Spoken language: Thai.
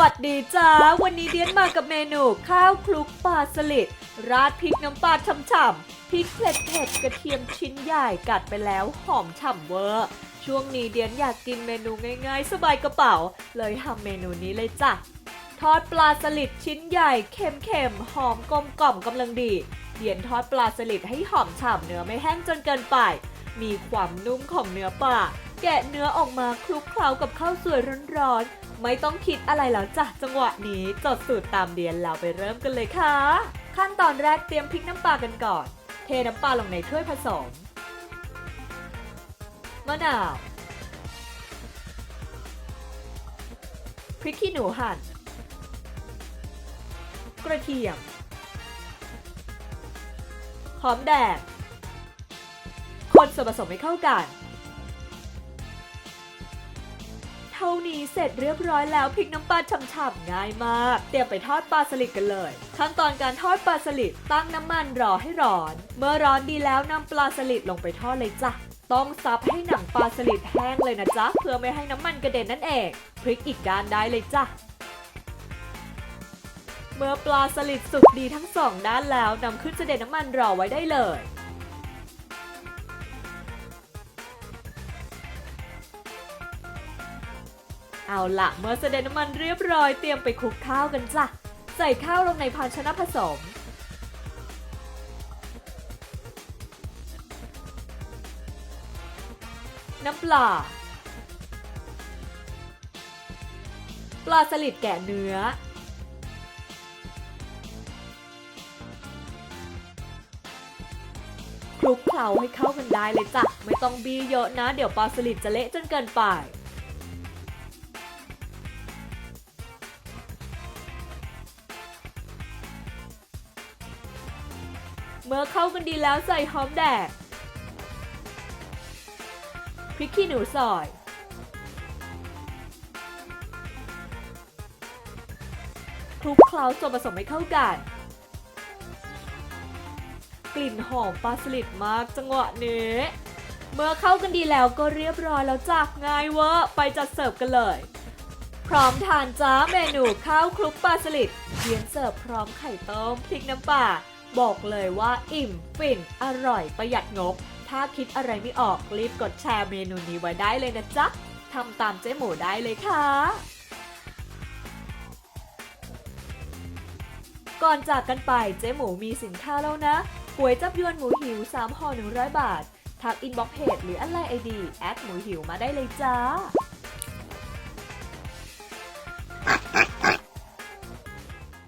วัสดีจ้า วันนี้เดียนมากับเมนูข้าวคลุกปลาสลิดราดพริกน้ำปลาช่ำๆพริกเผ็ดๆกระเทียมชิ้นใหญ่กัดไปแล้วหอมฉ่ำเวอร์ ช่วงนี้เดียนอยากกินเมนูง่ายๆ สบายกระเป๋า เลยทำเมนูนี้เลยจ้ะ ทอดปลาสลิดชิ้นใหญ่เค็มๆหอมกลมกล่อมกำลังดี เดียนทอดปลาสลิดให้หอมฉ่ำเนื้อไม่แห้งจนเกินไป มีความนุ่มของเนื้อปลา แกะเนื้อออกมาคลุกเคล้ากับข้าวสวยร้อนๆ ไม่ต้องคิดอะไรแล้วจ้ะจังหวะนี้จดสูตรตามเดียนแล้วไปเริ่มกันเลยค่ะ ขั้นตอนแรกเตรียมพริกน้ำปลากันก่อน เทน้ำปลาลงในถ้วยผสม มะนาว พริกขี้หนูหั่น กระเทียม หอมแดง คนส่วนผสมให้เข้ากัน ท่านี้เสร็จเรียบร้อยแล้วพริกน้ำปลาฉ่ำๆง่ายมาก เตรียมไปทอดปลาสลิดกันเลย ขั้นตอนการทอดปลาสลิดตั้งน้ำมันรอให้ร้อน เมื่อร้อนดีแล้วนำปลาสลิดลงไปทอดเลยจ้ะต้องซับให้หนังปลาสลิดแห้งเลยนะจ๊ะเพื่อไม่ให้น้ำมันกระเด็นนั่นเองพริกอีกด้านได้เลยจ้ะเมื่อปลาสลิดสุกดีทั้งสองด้านแล้วนำขึ้นเสด็จน้ำมันรอไว้ได้เลย เอาละเมื่อเสด็จน้ำมันเรียบร้อยเตรียมไปคลุกข้าวกันจ้ะ ใส่ข้าวลงในภาชนะผสม น้ำปลาปลาสลิดแกะเนื้อ คลุกเคล้าให้เข้ากันได้เลยจ้ะ ไม่ต้องบีเยอะนะ เดี๋ยวปลาสลิดจะเละจนเกินไป เมื่อเข้ากันดีแล้วใส่หอมแดงพริกขี้หนูซอย คลุกเคล้าส่วนผสมให้เข้ากัน กลิ่นหอมปลาสลิดมากจังหวะนี้ เมื่อเข้ากันดีแล้วก็เรียบร้อยแล้วจ้ะง่ายเวอร์ไปจัดเสิร์ฟกันเลย พร้อมทานจ้าเมนูข้าวคลุกปลาสลิดเยียนเสิร์ฟพร้อมไข่ต้มพริกน้ำปลา บอกเลยว่าอิ่มฟิน อร่อยประหยัดงบ ถ้าคิดอะไรไม่ออกรีบกดแชร์เมนูนี้ไว้ได้เลยนะจ๊ะทำตามเจ๊หมูได้เลยค่ะ ก่อนจากกันไปเจ๊หมูมีสินค้าแล้วนะก๋วยจับยวนหมูหิว 3ห่อ100 บาท ทักอินบ็อกเพจหรืออะไรไอดีแอดหมูหิวมาได้เลยจ้า